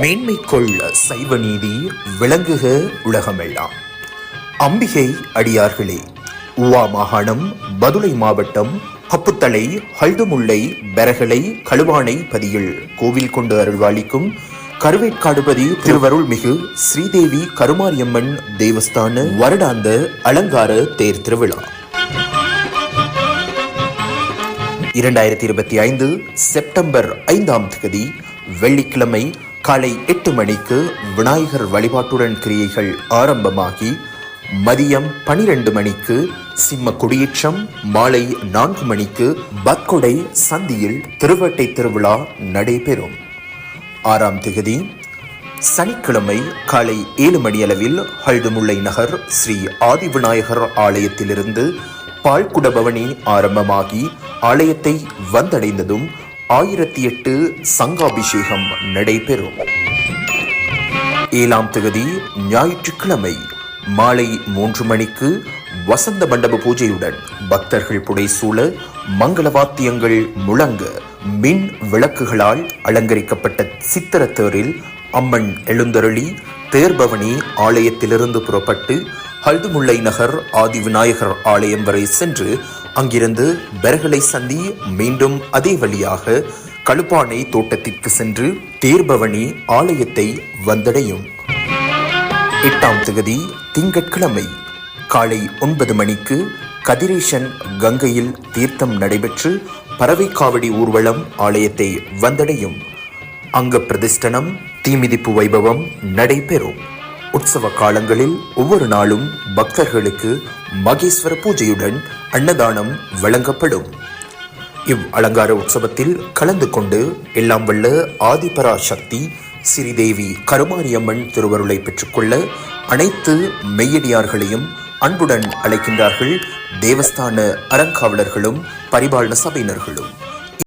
மேன்மை கொள்ள சைவ நீதி விளங்குக உலகமெல்லாம். அம்பிகை அடியார்களே உவா மாகாணம் பதுளை மாவட்டம் கப்புத்தலை ஹல்துமுல்லை பெரகலை கழுவானை பதியில் கோவில் கொண்டு அருள்வாளிக்கும் கருவேற்காடுபதி திருவருள்மிகு ஸ்ரீதேவி கருமாரியம்மன் தேவஸ்தான வருடாந்த அலங்கார தேர் திருவிழா. இரண்டாயிரத்தி இருபத்தி ஐந்து செப்டம்பர் ஐந்தாம் தேதி வெள்ளிக்கிழமை காலை எட்டு மணிக்கு விநாயகர் வழிபாட்டுடன் கிரியைகள் ஆரம்பமாகி மதியம் பனிரெண்டு மணிக்கு சிம்ம குடியேற்றம் மாலை நான்கு மணிக்கு பத்கொடை சந்தியில் திருவட்டை திருவிழா நடைபெறும். ஆறாம் திகதி சனிக்கிழமை காலை ஏழு மணியளவில் ஹல்துமுல்லை நகர் ஸ்ரீ ஆதிவிநாயகர் ஆலயத்திலிருந்து பால்குடபவனி ஆரம்பமாகி ஆலயத்தை வந்தடைந்ததும் ஆயிரத்தி எட்டு சங்காபிஷேகம் நடைபெறும். ஏழாம் தேதி ஞாயிற்றுக்கிழமை மாலை மூன்று மணிக்கு வசந்த மண்டப பூஜையுடன் பக்தர்கள் புடைசூழ மங்கள வாத்தியங்கள் முழங்க மின் விளக்குகளால் அலங்கரிக்கப்பட்ட சித்திரத்தேரில் அம்மன் எழுந்தருளி தேர்பவனி ஆலயத்திலிருந்து புறப்பட்டு ஹல்துமுல்லை நகர் ஆதி விநாயகர் ஆலயம் வரை சென்று அங்கிருந்து பெரகலை சந்தி மீண்டும் அதே வழியாக கழுப்பானை தோட்டத்திற்கு சென்று தேர்பவனி ஆலயத்தை வந்தடையும். எட்டாம் திகதி திங்கட்கிழமை காலை ஒன்பது மணிக்கு கதிரேசன் கங்கையில் தீர்த்தம் நடைபெற்று பறவைக்காவடி ஊர்வலம் ஆலயத்தை வந்தடையும். அங்க பிரதிஷ்டனம் தீமிதிப்பு வைபவம் நடைபெறும். உற்சவ காலங்களில் ஒவ்வொரு நாளும் பக்தர்களுக்கு மகேஸ்வர பூஜையுடன் அன்னதானம் வழங்கப்படும். இவ் அலங்கார உற்சவத்தில் கலந்து கொண்டு எல்லாம் வல்ல ஆதிபரா சக்தி ஸ்ரீதேவி கருமாரியம்மன் திருவருளை பெற்றுக்கொள்ள அனைத்து மெய்யடியார்களையும் அன்புடன் அழைக்கின்றார்கள் தேவஸ்தான அறங்காவலர்களும் பரிபாலன சபையினர்களும்.